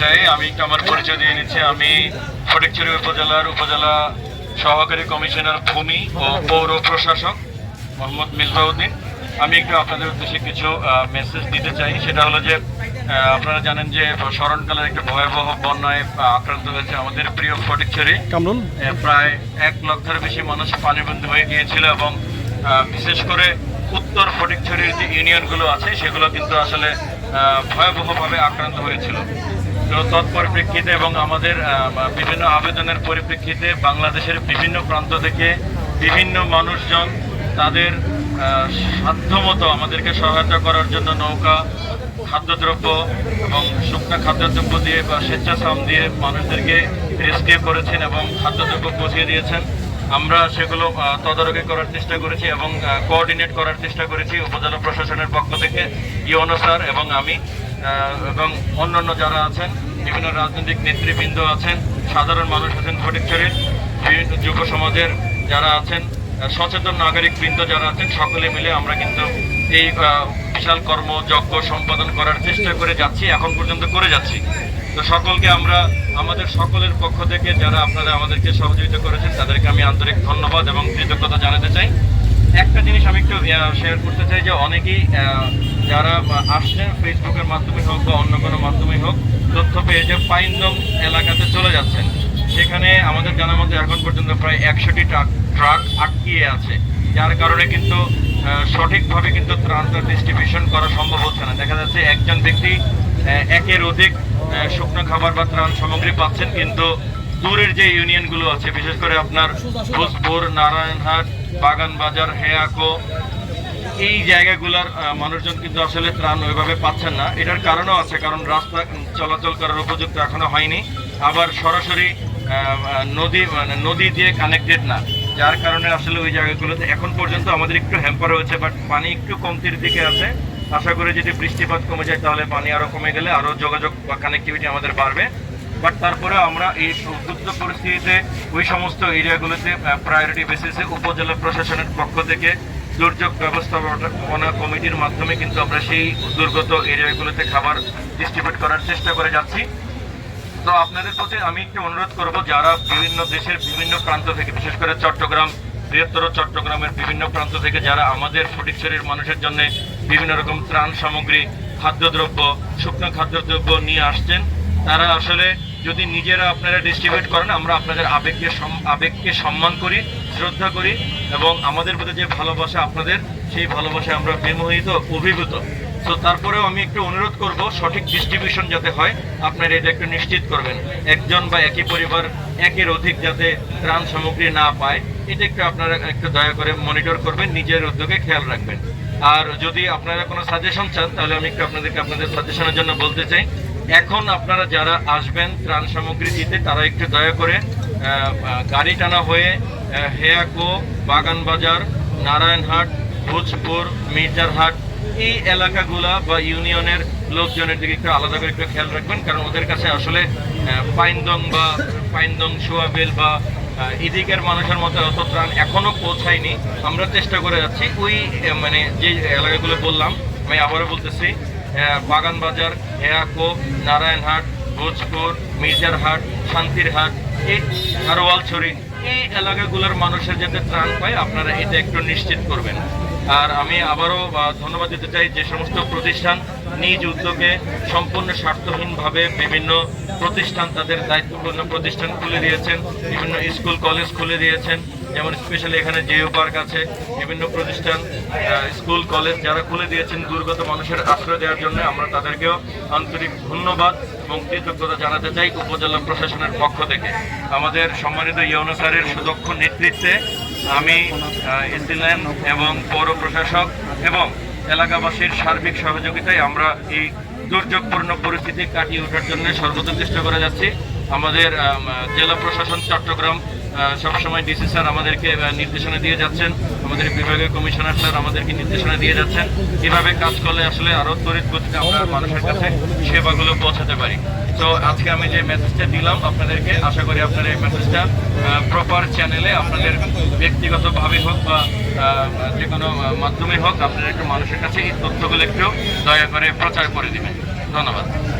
চাই আমি একটু আমার পরিচয় দিয়ে নিচ্ছি। আমি ফটিকছড়ি উপজেলার উপজেলা সহকারী কমিশনার ভূমি ও পৌর প্রশাসক মোহাম্মদ মিসবাউদ্দিন আমি একটু আপনাদের উদ্দেশ্যে কিছু মেসেজ দিতে চাই। সেটা হলো যে আপনারা জানেন যে স্মরণকালের একটা ভয়াবহ বন্যায় আক্রান্ত হয়েছে আমাদের প্রিয় ফটিকছড়ি। প্রায় এক লক্ষের বেশি মানুষ পানিবন্দী হয়ে গিয়েছিল এবং বিশেষ করে উত্তর ফটিকছড়ির যে ইউনিয়নগুলো আছে, সেগুলো কিন্তু আসলে ভয়াবহভাবে আক্রান্ত হয়েছিল। তো তৎপরিপ্রেক্ষিতে এবং আমাদের বিভিন্ন আবেদনের পরিপ্রেক্ষিতে বাংলাদেশের বিভিন্ন প্রান্ত থেকে বিভিন্ন মানুষজন তাদের সাধ্যমতো আমাদেরকে সহায়তা করার জন্য নৌকা, খাদ্যদ্রব্য এবং শুকনো খাদ্যদ্রব্য দিয়ে বা স্বেচ্ছাশ্রম দিয়ে মানুষদেরকে রেস্কিউ করেছেন এবং খাদ্যদ্রব্য পৌঁছিয়ে দিয়েছেন। আমরা সেগুলো তদারকি করার চেষ্টা করেছি এবং কোঅর্ডিনেট করার চেষ্টা করেছি উপজেলা প্রশাসনের পক্ষ থেকে, ইওনো স্যার এবং আমি এবং অন্যান্য যারা আছেন, বিভিন্ন রাজনৈতিক নেতৃবৃন্দ আছেন, সাধারণ মানুষ আছেন ফটিকছড়ির বিভিন্ন যুব সমাজের যারা আছেন সচেতন নাগরিক বৃন্দ যারা আছেন, সকলে মিলে আমরা কিন্তু এই বিশাল কর্ম, যজ্ঞ সম্পাদন করার চেষ্টা করে যাচ্ছি, এখন পর্যন্ত করে যাচ্ছি। তো সকলকে আমরা আমাদের সকলের পক্ষ থেকে যারা আপনারা আমাদেরকে সহযোগিতা করেছেন, তাদেরকে আমি আন্তরিক ধন্যবাদ এবং কৃতজ্ঞতা জানাতে চাই। একটা জিনিস আমি একটু শেয়ার করতে চাই যে অনেকেই যারা আসছেন ফেসবুকের মাধ্যমে হোক বা অন্য কোনো মাধ্যমে হোক, তথ্য পেয়ে যে পাইনদম এলাকাতে চলে যাচ্ছেন। সেখানে আমাদের জানা মতো এখন প্রায় একশোটি ট্রাক ট্রাক আটকিয়ে আছে। যার কারণে কিন্তু সঠিকভাবে কিন্তু ত্রাণটা ডিস্ট্রিবিউশন করা সম্ভব হচ্ছে না। দেখা যাচ্ছে একজন ব্যক্তি একের অধিক শুকনো খাবার বা ত্রাণ সামগ্রী পাচ্ছেন, কিন্তু দূরের যে ইউনিয়নগুলো আছে, বিশেষ করে আপনার ভোজপুর, নারায়ণহাট বাগান বাজার হেয়াকো, এই জায়গাগুলোর মানুষজন কিন্তু আসলে ত্রাণ ওইভাবে পাচ্ছেন না। এটার কারণও আছে, কারণ রাস্তা চলাচল করার উপযুক্ত এখনও হয়নি। আবার সরাসরি নদী মানে নদী দিয়ে কানেক্টেড না। যার কারণে আসলে ওই জায়গাগুলোতে এখন পর্যন্ত আমাদের একটু হ্যাম্পার হয়েছে বাট পানি একটু কমতির দিকে আছে। আশা করি যদি বৃষ্টিপাত কমে যায় তাহলে পানি আরও কমে গেলে আরও যোগাযোগ বা কানেক্টিভিটি আমাদের বাড়বে। বাট তারপরে আমরা এই উদ্বুদ্ধ পরিস্থিতিতে ওই সমস্ত এরিয়াগুলোতে প্রায়োরিটি বেসিসে উপজেলা প্রশাসনের পক্ষ থেকে দুর্যোগ ব্যবস্থাপনা কমিটির মাধ্যমে কিন্তু আমরা সেই দুর্গত এরিয়াগুলোতে খাবার ডিস্ট্রিবিউট করার চেষ্টা করে যাচ্ছি। তো আপনাদের প্রতি আমি একটু অনুরোধ করব, যারা বিভিন্ন দেশের বিভিন্ন প্রান্ত থেকে, বিশেষ করে চট্টগ্রাম, বৃহত্তর চট্টগ্রামের বিভিন্ন প্রান্ত থেকে, যারা আমাদের ফটিকছড়ির মানুষের জন্য বিভিন্ন রকম ত্রাণ সামগ্রী, খাদ্যদ্রব্য, শুকনো খাদ্যদ্রব্য নিয়ে আসছেন, তারা আসলে যদি নিজেরা আপনারা ডিস্ট্রিবিউট করেন, আমরা আপনাদের আবেগকে আবেগকে সম্মান করি, শ্রদ্ধা করি, এবং আমাদের প্রতি যে ভালোবাসা আপনাদের, সেই ভালোবাসায় আমরা বিমোহিত, অভিভূত। তো তারপরেও আমি একটু অনুরোধ করব, সঠিক ডিস্ট্রিবিউশন যাতে হয়, আপনারা এটা একটু নিশ্চিত করবেন। একজন বা একই পরিবার, একের অধিক যাতে ত্রাণ সামগ্রী না পায়, এটা একটু আপনারা একটু দয়া করে মনিটর করবেন, নিজের উদ্যোগে খেয়াল রাখবেন। আর যদি আপনারা কোনো সাজেশন চান, তাহলে আমি একটু আপনাদেরকে আপনাদের সাজেশনের জন্য বলতে চাই। এখন আপনারা যারা আসবেন ত্রাণ সামগ্রী দিতে, তারা একটু দয়া করে গাড়ি টানা হয়ে হেয়াকো বাগান বাজার নারায়ণহাট, ভোজপুর, মির্জারহাট এই এলাকাগুলা বা ইউনিয়নের লোকজনের দিকে একটু আলাদা করে একটু খেয়াল রাখবেন, কারণ ওদের কাছে আসলে পাইনদং বা পাইনদং সোয়াবেল বা এদিকের মানুষের মতো অত ত্রাণ এখনও পৌঁছায়নি। আমরা চেষ্টা করে যাচ্ছি। ওই মানে যে এলাকাগুলো বললাম, আমি আবারও বলতেছি বাগান বাজার হেয়াকো, নারায়ণহাট, ভোজপুর, মির্জারহাট, শান্তিরহাট এই খারোয়ালছড়ি এই এলাকাগুলোর মানুষের যাতে ত্রাণ পায়, আপনারা এটা একটু নিশ্চিত করবেন। আর আমি আবারও ধন্যবাদ দিতে চাই যে সমস্ত প্রতিষ্ঠান নিজ উদ্যোগে সম্পূর্ণ স্বার্থহীনভাবে বিভিন্ন প্রতিষ্ঠান তাদের দায়িত্বপূর্ণ প্রতিষ্ঠান খুলে দিয়েছেন, বিভিন্ন স্কুল, কলেজ খুলে দিয়েছেন, যেমন স্পেশালি এখানে জিও পার্ক আছে, বিভিন্ন প্রতিষ্ঠান স্কুল, কলেজ যারা খুলে দিয়েছেন দুর্গত মানুষের আশ্রয় দেওয়ার জন্য, আমরা তাদেরকেও আন্তরিক ধন্যবাদ এবং কৃতজ্ঞতা জানাতে চাই উপজেলা প্রশাসনের পক্ষ থেকে। আমাদের সম্মানিত ইউনো স্যারের সুদক্ষ নেতৃত্বে আমি এসিল্যান্ড এবং পৌর প্রশাসক এবং এলাকাবাসীর সার্বিক সহযোগিতায় আমরা এই দুর্যোগপূর্ণ পরিস্থিতি কাটিয়ে ওঠার জন্য সর্বোচ্চ চেষ্টা করে যাচ্ছি। আমাদের আম, জেলা প্রশাসন চট্টগ্রাম সবসময় ডিসি স্যার আমাদেরকে নির্দেশনা দিয়ে যাচ্ছেন। আমাদের বিভাগীয় কমিশনার স্যার আমাদেরকে নির্দেশনা দিয়ে যাচ্ছেন। কীভাবে কাজ করলে আসলে আরও তড়িৎ গতিতে আমরা মানুষের কাছে সেবাগুলো পৌঁছাতে পারি। তো আজকে আমি যে মেসেজটা দিলাম আপনাদেরকে, আশা করি আপনারা এই মেসেজটা প্রপার চ্যানেলে আপনাদের ব্যক্তিগতভাবে হোক বা যে কোনো মাধ্যমে হোক, আপনারা একটু মানুষের কাছে এই তথ্যগুলো একটু দয়া করে প্রচার করে দেবেন। ধন্যবাদ।